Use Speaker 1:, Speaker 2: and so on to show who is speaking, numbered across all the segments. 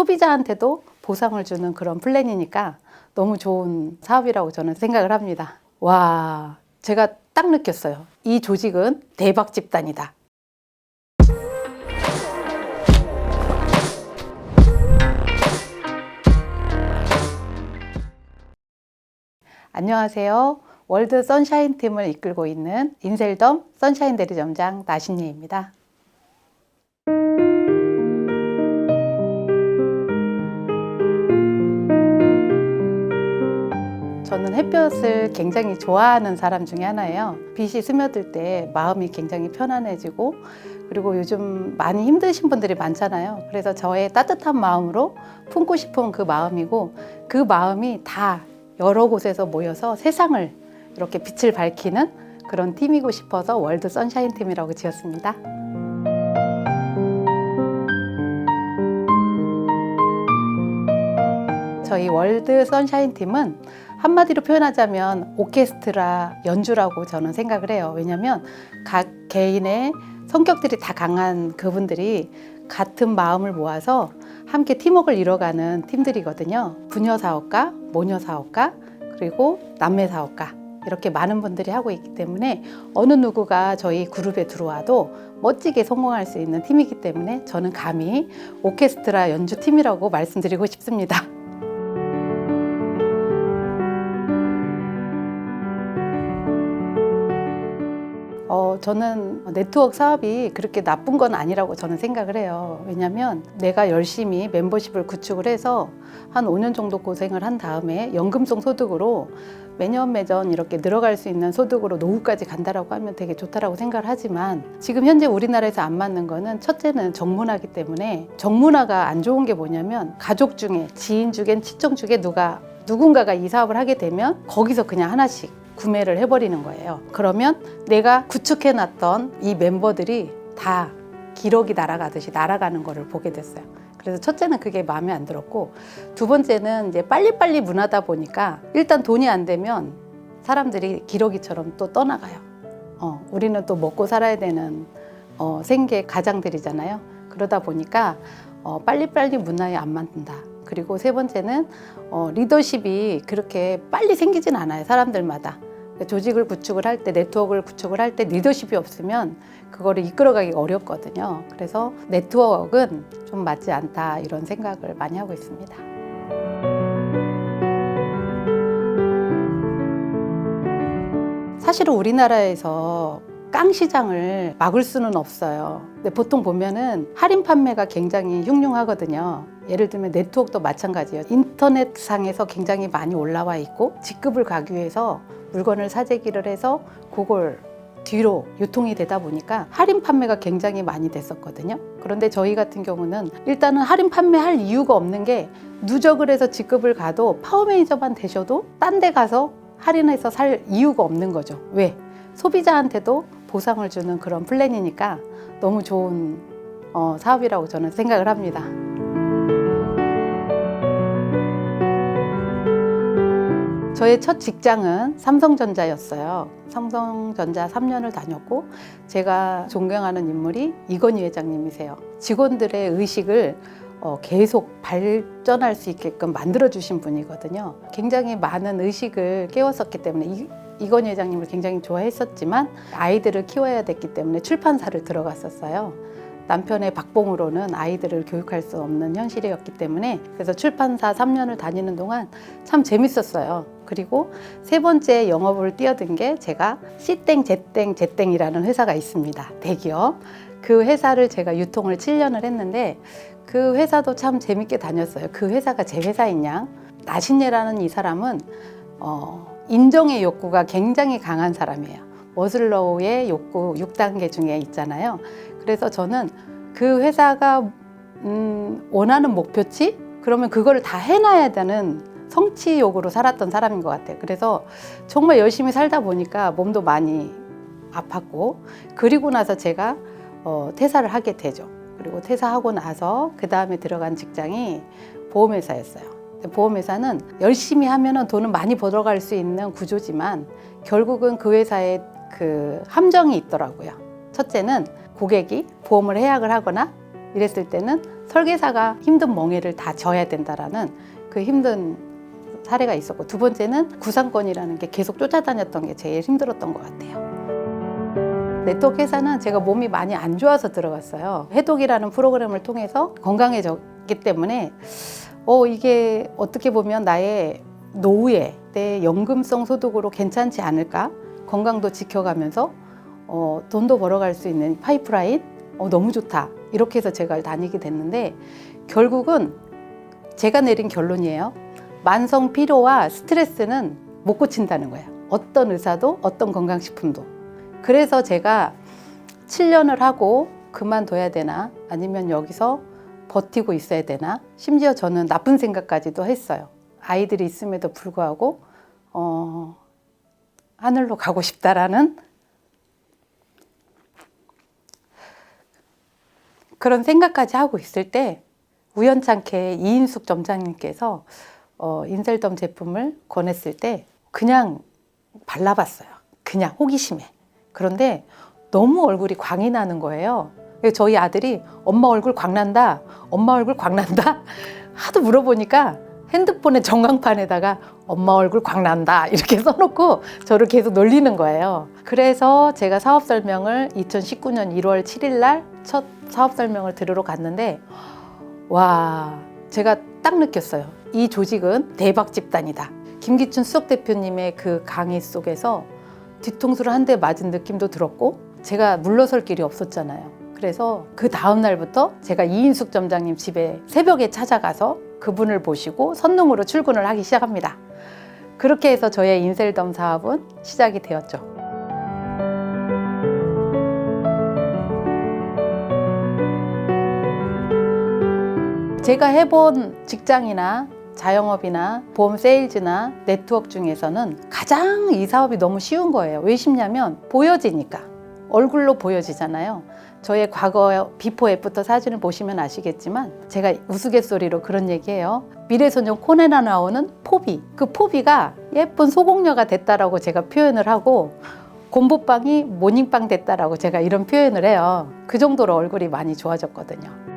Speaker 1: 소비자한테도 보상을 주는 그런 플랜이니까 너무 좋은 사업이라고 저는 생각을 합니다. 와, 제가 딱 느꼈어요. 이 조직은 대박 집단이다. 안녕하세요. 월드 선샤인 팀을 이끌고 있는 인셀덤 선샤인 대리점장 나신예입니다. 저는 햇볕을 굉장히 좋아하는 사람 중에 하나예요. 빛이 스며들 때 마음이 굉장히 편안해지고 그리고 요즘 많이 힘드신 분들이 많잖아요. 그래서 저의 따뜻한 마음으로 품고 싶은 그 마음이고 그 마음이 다 여러 곳에서 모여서 세상을 이렇게 빛을 밝히는 그런 팀이고 싶어서 월드 선샤인 팀이라고 지었습니다. 저희 월드 선샤인 팀은 한마디로 표현하자면 오케스트라 연주라고 저는 생각을 해요. 왜냐하면 각 개인의 성격들이 다 강한 그분들이 같은 마음을 모아서 함께 팀워크를 이뤄가는 팀들이거든요. 부녀 사업가, 모녀 사업가, 그리고 남매 사업가 이렇게 많은 분들이 하고 있기 때문에 어느 누구가 저희 그룹에 들어와도 멋지게 성공할 수 있는 팀이기 때문에 저는 감히 오케스트라 연주 팀이라고 말씀드리고 싶습니다. 저는 네트워크 사업이 그렇게 나쁜 건 아니라고 저는 생각을 해요. 왜냐하면 내가 열심히 멤버십을 구축을 해서 한 5년 정도 고생을 한 다음에 연금성 소득으로 매년 매년 이렇게 늘어갈 수 있는 소득으로 노후까지 간다라고 하면 되게 좋다라고 생각을 하지만 지금 현재 우리나라에서 안 맞는 거는 첫째는 정문화기 때문에 정문화가 안 좋은 게 뭐냐면 가족 중에 지인 중엔 친정 중에 누가 누군가가 이 사업을 하게 되면 거기서 그냥 하나씩 구매를 해버리는 거예요. 그러면 내가 구축해놨던 이 멤버들이 다 기록이 날아가듯이 날아가는 거를 보게 됐어요. 그래서 첫째는 그게 마음에 안 들었고 두 번째는 이제 빨리빨리 문화다 보니까 일단 돈이 안 되면 사람들이 기러기처럼 또 떠나가요. 어, 우리는 또 먹고 살아야 되는 어, 생계 가장들이잖아요. 그러다 보니까 어, 빨리빨리 문화에 안 맞는다. 그리고 세 번째는 어, 리더십이 그렇게 빨리 생기진 않아요. 사람들마다. 조직을 구축을 할 때, 네트워크를 구축을 할 때 리더십이 없으면 그거를 이끌어가기가 어렵거든요. 그래서 네트워크는 좀 맞지 않다 이런 생각을 많이 하고 있습니다. 사실은 우리나라에서 깡 시장을 막을 수는 없어요. 근데 보통 보면은 할인 판매가 굉장히 흉흉하거든요. 예를 들면 네트워크도 마찬가지예요. 인터넷 상에서 굉장히 많이 올라와 있고 직급을 가기 위해서 물건을 사재기를 해서 그걸 뒤로 유통이 되다 보니까 할인 판매가 굉장히 많이 됐었거든요. 그런데 저희 같은 경우는 일단은 할인 판매할 이유가 없는 게 누적을 해서 직급을 가도 파워 매니저만 되셔도 딴 데 가서 할인해서 살 이유가 없는 거죠. 왜? 소비자한테도 보상을 주는 그런 플랜이니까 너무 좋은 어, 사업이라고 저는 생각을 합니다. 저의 첫 직장은 삼성전자였어요. 삼성전자 3년을 다녔고 제가 존경하는 인물이 이건희 회장님이세요. 직원들의 의식을 어, 계속 발전할 수 있게끔 만들어 주신 분이거든요. 굉장히 많은 의식을 깨웠었기 때문에 이, 이건희 회장님을 굉장히 좋아했었지만 아이들을 키워야 됐기 때문에 출판사를 들어갔었어요. 남편의 박봉으로는 아이들을 교육할 수 없는 현실이었기 때문에 그래서 출판사 3년을 다니는 동안 참 재밌었어요. 그리고 세 번째 영업을 뛰어든 게 제가 C땡, Z땡, Z땡이라는 회사가 있습니다. 대기업. 그 회사를 제가 유통을 7년을 했는데 그 회사도 참 재밌게 다녔어요. 그 회사가 제 회사인 양. 나신예라는 이 사람은 어, 인정의 욕구가 굉장히 강한 사람이에요. 머슬로우의 욕구 6단계 중에 있잖아요. 그래서 저는 그 회사가 음, 원하는 목표치? 그러면 그거를 다 해놔야 되는 성취욕으로 살았던 사람인 것 같아요. 그래서 정말 열심히 살다 보니까 몸도 많이 아팠고 그리고 나서 제가 어, 퇴사를 하게 되죠. 그리고 퇴사하고 나서 그 다음에 들어간 직장이 보험회사였어요. 보험회사는 열심히 하면 돈은 많이 벌어갈 수 있는 구조지만 결국은 그 회사에 그 함정이 있더라고요. 첫째는 고객이 보험을 해약을 하거나 이랬을 때는 설계사가 힘든 멍해를 다 져야 된다라는 그 힘든 사례가 있었고 두 번째는 구상권이라는 게 계속 쫓아다녔던 게 제일 힘들었던 것 같아요. 네트워크 회사는 제가 몸이 많이 안 좋아서 들어갔어요. 해독이라는 프로그램을 통해서 건강해졌기 때문에 어 이게 어떻게 보면 나의 노후에 내 연금성 소득으로 괜찮지 않을까? 건강도 지켜가면서 어, 돈도 벌어갈 수 있는 파이프라인 어, 너무 좋다 이렇게 해서 제가 다니게 됐는데 결국은 제가 내린 결론이에요. 만성 피로와 스트레스는 못 고친다는 거예요. 어떤 의사도 어떤 건강식품도. 그래서 제가 7년을 하고 그만둬야 되나 아니면 여기서 버티고 있어야 되나 심지어 저는 나쁜 생각까지도 했어요. 아이들이 있음에도 불구하고 어, 하늘로 가고 싶다라는 그런 생각까지 하고 있을 때 우연찮게 이인숙 점장님께서 어, 인셀덤 제품을 권했을 때 그냥 발라봤어요. 그냥 호기심에. 그런데 너무 얼굴이 광이 나는 거예요. 그래서 저희 아들이 엄마 얼굴 광난다, 엄마 얼굴 광난다 하도 물어보니까 핸드폰의 전광판에다가 엄마 얼굴 광난다 이렇게 써놓고 저를 계속 놀리는 거예요. 그래서 제가 사업 설명을 2019년 1월 7일 날 첫 사업 설명을 들으러 갔는데 와 제가 딱 느꼈어요. 이 조직은 대박 집단이다. 김기춘 수석 대표님의 그 강의 속에서 뒤통수를 한 대 맞은 느낌도 들었고 제가 물러설 길이 없었잖아요. 그래서 그 다음 날부터 제가 이인숙 점장님 집에 새벽에 찾아가서 그분을 보시고 선릉으로 출근을 하기 시작합니다. 그렇게 해서 저의 인셀덤 사업은 시작이 되었죠. 제가 해본 직장이나 자영업이나 보험 세일즈나 네트워크 중에서는 가장 이 사업이 너무 쉬운 거예요. 왜 쉽냐면 보여지니까. 얼굴로 보여지잖아요. 저의 과거 비포 애프터 사진을 보시면 아시겠지만 제가 우스갯소리로 그런 얘기해요. 미래소년 코네나 나오는 포비. 그 포비가 예쁜 소공녀가 됐다라고 제가 표현을 하고 곰보빵이 모닝빵 됐다라고 제가 이런 표현을 해요. 그 정도로 얼굴이 많이 좋아졌거든요.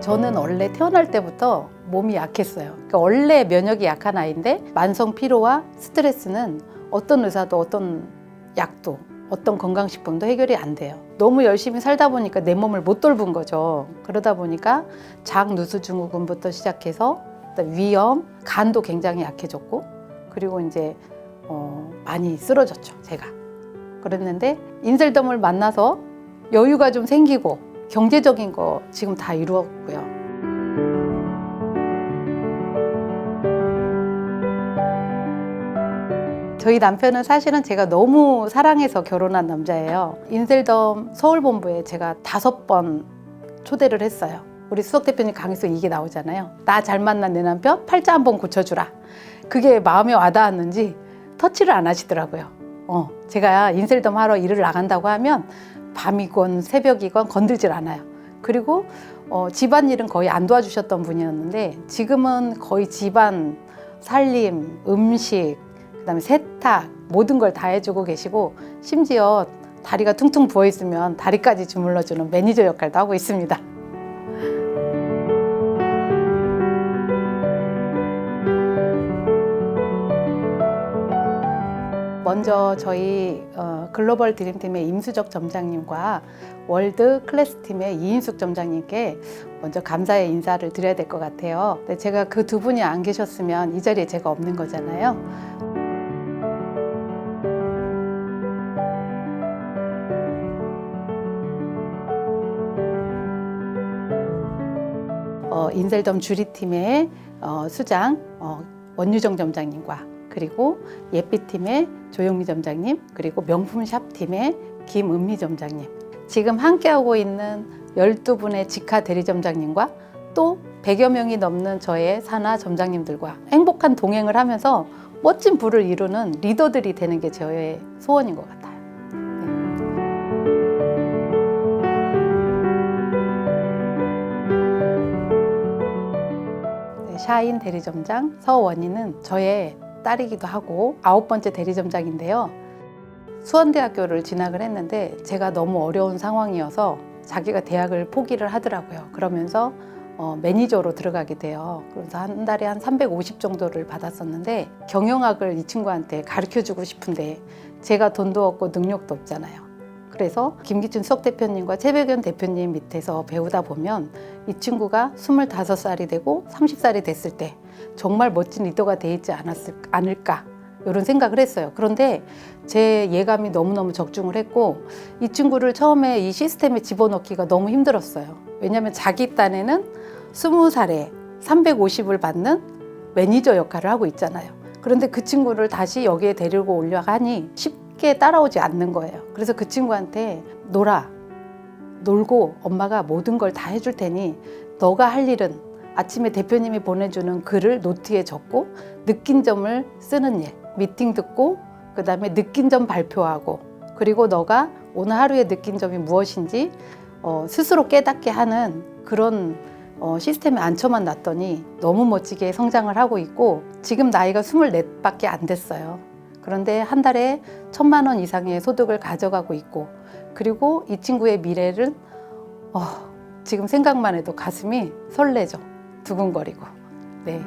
Speaker 1: 저는 원래 태어날 때부터 몸이 약했어요. 그러니까 원래 면역이 약한 아이인데 만성 피로와 스트레스는 어떤 의사도 어떤 약도 어떤 건강식품도 해결이 안 돼요. 너무 열심히 살다 보니까 내 몸을 못 돌본 거죠. 그러다 보니까 장 누수 증후군부터 시작해서 위염, 간도 굉장히 약해졌고 그리고 이제 어, 많이 쓰러졌죠. 제가 그랬는데 인셀덤을 만나서 여유가 좀 생기고 경제적인 거 지금 다 이루었고요. 저희 남편은 사실은 제가 너무 사랑해서 결혼한 남자예요. 인셀덤 서울본부에 제가 다섯 번 초대를 했어요. 우리 수석 대표님 강의서 이게 나오잖아요. 나 잘 만난 내 남편 팔자 한번 고쳐주라. 그게 마음에 와닿았는지 터치를 안 하시더라고요. 어, 제가 인셀덤 하러 일을 나간다고 하면 밤이건 새벽이건 건들질 않아요. 그리고 어, 집안일은 거의 안 도와주셨던 분이었는데 지금은 거의 집안 살림, 음식, 그다음에 세탁 모든 걸 다 해주고 계시고 심지어 다리가 퉁퉁 부어 있으면 다리까지 주물러주는 매니저 역할도 하고 있습니다. 먼저 저희 어, 글로벌 드림팀의 임수적 점장님과 월드 클래스 팀의 이인숙 점장님께 먼저 감사의 인사를 드려야 될 것 같아요. 제가 그 두 분이 안 계셨으면 이 자리에 제가 없는 거잖아요. 어, 인셀덤 주리팀의 어, 수장 어, 원유정 점장님과 그리고 예삐팀의 조영미 점장님 그리고 명품샵 팀의 김은미 점장님 지금 함께하고 있는 12분의 직하 대리 점장님과 또 100여 명이 넘는 저의 산하 점장님들과 행복한 동행을 하면서 멋진 부를 이루는 리더들이 되는 게 저의 소원인 것 같아요. 샤인 대리점장 서원희는 저의 딸이기도 하고 아홉 번째 대리점장인데요. 수원대학교를 진학을 했는데 제가 너무 어려운 상황이어서 자기가 대학을 포기를 하더라고요. 그러면서 어, 매니저로 들어가게 돼요. 그래서 한 달에 한 350 정도를 받았었는데 경영학을 이 친구한테 가르쳐 주고 싶은데 제가 돈도 없고 능력도 없잖아요. 그래서 김기춘 수석 대표님과 최백연 대표님 밑에서 배우다 보면 이 친구가 25살이 되고 30살이 됐을 때 정말 멋진 리더가 돼 있지 않았을, 않을까 이런 생각을 했어요. 그런데 제 예감이 너무너무 적중을 했고 이 친구를 처음에 이 시스템에 집어넣기가 너무 힘들었어요. 왜냐하면 자기 딴에는 20살에 350을 받는 매니저 역할을 하고 있잖아요. 그런데 그 친구를 다시 여기에 데리고 올려가니 쉽 게 따라오지 않는 거예요. 그래서 그 친구한테 놀아. 놀고 엄마가 모든 걸 다 해줄 테니 너가 할 일은 아침에 대표님이 보내주는 글을 노트에 적고 느낀 점을 쓰는 일, 미팅 듣고 그 다음에 느낀 점 발표하고 그리고 너가 오늘 하루에 느낀 점이 무엇인지 어, 스스로 깨닫게 하는 그런 어, 시스템에 앉혀만 놨더니 너무 멋지게 성장을 하고 있고 지금 나이가 24밖에 안 됐어요. 그런데 한 달에 천만 원 이상의 소득을 가져가고 있고 그리고 이 친구의 미래를 어, 지금 생각만 해도 가슴이 설레죠. 두근거리고. 네.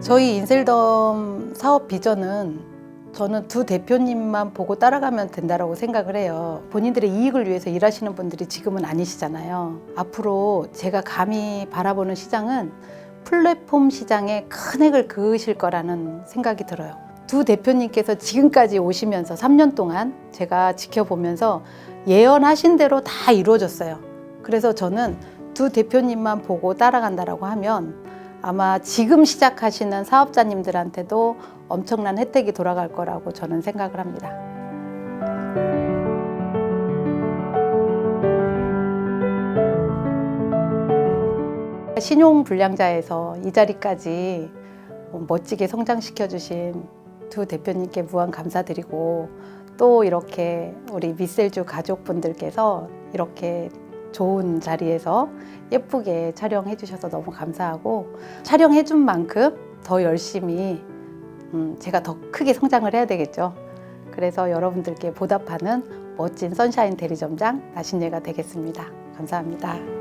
Speaker 1: 저희 인셀덤 사업 비전은 저는 두 대표님만 보고 따라가면 된다라고 생각을 해요. 본인들의 이익을 위해서 일하시는 분들이 지금은 아니시잖아요. 앞으로 제가 감히 바라보는 시장은 플랫폼 시장에 큰 획을 그으실 거라는 생각이 들어요. 두 대표님께서 지금까지 오시면서 3년 동안 제가 지켜보면서 예언하신 대로 다 이루어졌어요. 그래서 저는 두 대표님만 보고 따라간다라고 하면 아마 지금 시작하시는 사업자님들한테도 엄청난 혜택이 돌아갈 거라고 저는 생각을 합니다. 신용 불량자에서 이 자리까지 멋지게 성장시켜 주신 두 대표님께 무한 감사드리고 또 이렇게 우리 미셀주 가족분들께서 이렇게 좋은 자리에서 예쁘게 촬영해 주셔서 너무 감사하고 촬영해 준 만큼 더 열심히 음, 제가 더 크게 성장을 해야 되겠죠. 그래서 여러분들께 보답하는 멋진 선샤인 대리점장 나신예가 되겠습니다. 감사합니다.